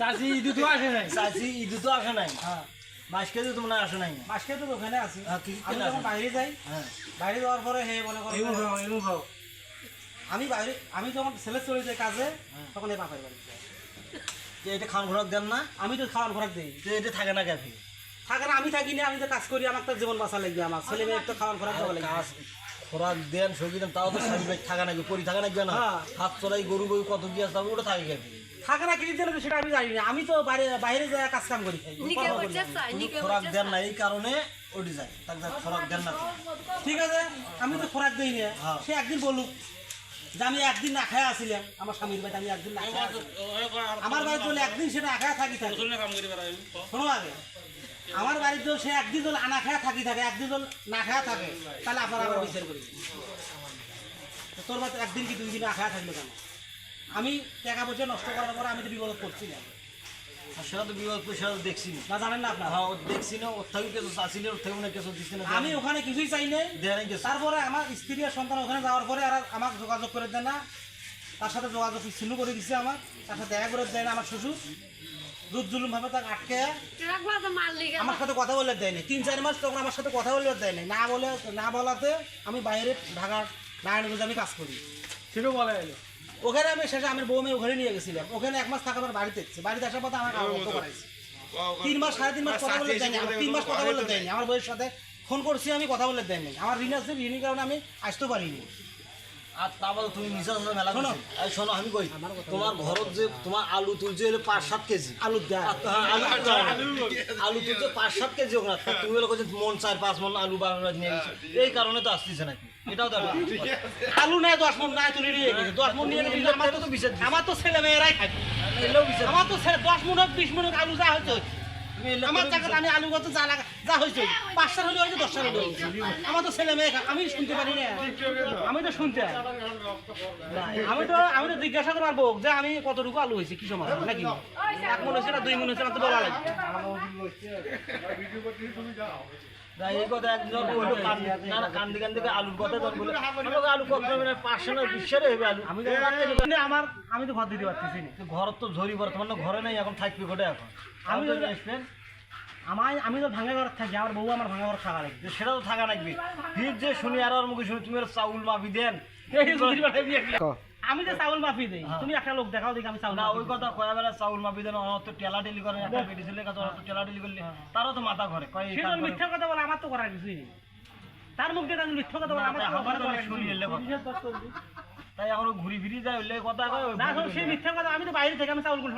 চাষি ইদু তো আসে নাই? চাষি তো আসে নাই? হ্যাঁ। বাইশ তো আসে নাই? মাসকে তো ওখানে আছি। হ্যাঁ, আমি কেন যখন আছেন? বাইরে যাই হ্যাঁ। বাইরে যাওয়ার পরে হে মনে করো এমন ভাও এমন ভাও আমি বাইরে আমি যখন ছেলে চলে যাই কাজে। তখন এই বাপের বাড়ি এটা খান ঘোরাক দেন না। আমি তো খাওয়ান খোরাক দিই। তো এটা থাকে না ক্যাফে। থাকে না আমি থাকি না আমি তো কাজ করি আমার তো জীবন বাঁচা লাগবে আমার ছেলে মেয়ে তো খাওয়ান খোরাক দেওয়া লাগবে। কাজ খোরাক দেন সবজি দেন তাও তো ভাই থাকা নাকি পরি থাকা নাকি না? হ্যাঁ। হাত চলাই গরু বই কত কি আছে ওটা থাকে ক্যাফে থাকে না কিনে তো সেটা আমি জানি না। আমি তো বাইরে বাইরে যাই কাজ কাম করি করি খোরাক দেন না এই কারণে ওটি যায়। তাকে খোরাক দেন না। ঠিক আছে আমি তো খোরাক দিই না। হ্যাঁ। সে একদিন বলুক যে আমি একদিন না খায় আসিলাম। আমার স্বামীর বাড়িতে আমি একদিন না খায় আমার বাড়িতে একদিন সেটা আখায় থাকি থাকে। শোনো আগে। আমার বাড়িতে যদি সে একদিন যদি আনা খায় থাকি থাকে একদিন যদি না খায় থাকে তাহলে আপনারা আবার বিচার করি। তোর বাড়িতে একদিন কি দুই দিন না খায় থাকল কেন? আমি টাকা পয়সা নষ্ট করার পরে আমি তো বিপদ করছি না। আর সেটা তো করে সেটা তো দেখছি না। না জানেন না আপনারা? হ্যাঁ দেখছি না ওর থেকে কিছু ওর থেকে মনে কিছু দিচ্ছে না আমি ওখানে কিছুই চাই কিছু তারপরে আমার স্ত্রী আর সন্তান ওখানে যাওয়ার পরে আর আমাকে যোগাযোগ করে দেয় না। তার সাথে যোগাযোগ বিচ্ছিন্ন করে দিচ্ছে আমার তার সাথে দেখা করে দেয় না আমার শ্বশুর। দুধ জুলুম ভাবে তাকে আটকে একবার তো মারলি কেন আমার। সাথে কথা বলে দেয়নি তিন চার মাস তখন আমার সাথে কথা বলে দেয়নি না বলে না বলাতে আমি বাইরে ঢাকার নারায়ণগঞ্জে আমি কাজ করি। সেটাও বলা এলো ওখানে আমি শেষে আমার বউ মেয়ে ওখানে নিয়ে গেছিলাম। ওখানে এক মাস থাকার পর বাড়িতে এসেছি। বাড়িতে আসার পথে আমার করাইছে তিন মাস সাড়ে তিন মাস কথা বলে দেয়নি আমার তিন মাস কথা বলে দেয়নি আমার বউয়ের সাথে ফোন করছি আমি কথা বলে দেয়নি আমার ঋণ আছে ঋণের কারণে আমি আসতে পারিনি। আর তা বলে তুমি মিশা মেলা শোনো। এই শোনো আমি কই তোমার ঘরত যে তোমার আলু তুলছে হলো পাঁচ সাত কেজি। হ্যাঁ, আলু আলু তুলছে পাঁচ সাত কেজি ওখানে তা তুমি হলো কইছো মন চার পাঁচ মন আলু বারো নিয়ে গেছে এই কারণে তো আসতেছে নাকি। এটাও তো একটা- আলু নাই দশ মন নাই তুলে নিয়ে গেছে। দশ মন নিয়ে গেলে আমার তো দিছে। আমার তো ছেলে মেয়েরাই খাবে আমার তো ছেলে দশ মন হোক বিশ মন হোক আলু যা এলে আমার জায়গাতে আমি আলু কত যা লাগা যা হয়েছে পাঁচটা হলে হয়েছে দশটা হলে আমার তো ছেলে মেয়ে খা- আমি শুনতে পারি না। আমি তো শুনতে আমি তো আমি তো জিজ্ঞাসা করবার বউ যে আমি কতটুকু আলু হয়েছে কি সময় নাকি এক মনে হয়েছে না দুই মন হয়েছে না তো বলা লাগবে। না, এই কথা একজন বলল কান না না কান্দি কান্দি আলুর কথা যখন বলে আমাকে আলু কত না পাঁচশো না বিশারে হবে আলু। আমি তো কিন্তু আমার আমি তো ঘর দিতে পারতেছি ঘর তো ঝরি বর্তমানে ঘরে নেই এখন থাকবে ঘটে এখন? আমি আসবেন? আমার আমি তো ভাঙা ঘর থাকি আমার বউ আমার ভাঙা ঘর থাকা লাগবে। সেটা তো থাকা লাগবে। যে শুনি আর মুখে শুনি তুমি চাউল মাফি দেন। আমি যে চাউল মাফি দেই তুমি একটা লোক দেখাও দেখি আমি চাউল না ওই। কথা কয়া বেলা চাউল মাফি দেন ওর তো টেলা টেলি করে একটা ছেলে কাছে ওরা তো টেলা টেলি করলে তারও তো মাথা ঘরে। কয় এই সে কাম মিথ্যা কথা বলে আমার তো করার কিছুই নেই। তার মুখ দিয়ে আমি মিথ্যা কথা বলে আমার তাই তো আমার তো শুনি এলে কথা। তাই এখন ঘুরি ফিরি যায় ওই কথা কয় না সে মিথ্যা কথা আমি তো বাইরে থেকে আমি চাউলগুলো